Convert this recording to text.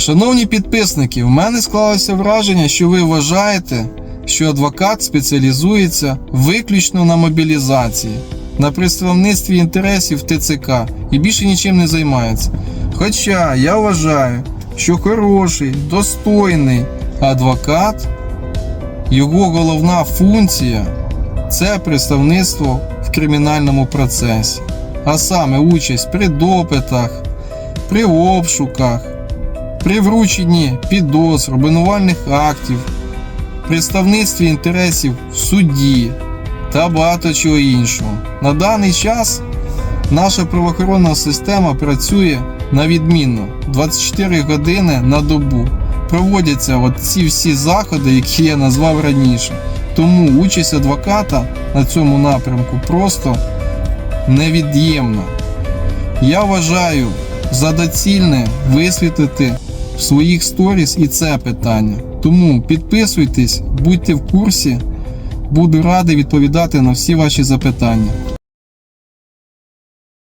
Шановні підписники, в мене склалося враження, що ви вважаєте, що адвокат спеціалізується виключно на мобілізації, на представництві інтересів ТЦК і більше нічим не займається. Хоча я вважаю, що хороший, достойний адвокат, його головна функція це представництво в кримінальному процесі, а саме участь при допитах, при обшуках, при врученні підозр, обвинувальних актів, представництві інтересів в суді та багато чого іншого. На даний час наша правоохоронна система працює на відмінно 24 години на добу. Проводяться ці всі заходи, які я назвав раніше. Тому участь адвоката на цьому напрямку просто невід'ємна. Я вважаю за доцільне висвітлити в своїх сторіс і це питання. Тому підписуйтесь, будьте в курсі, буду радий відповідати на всі ваші запитання.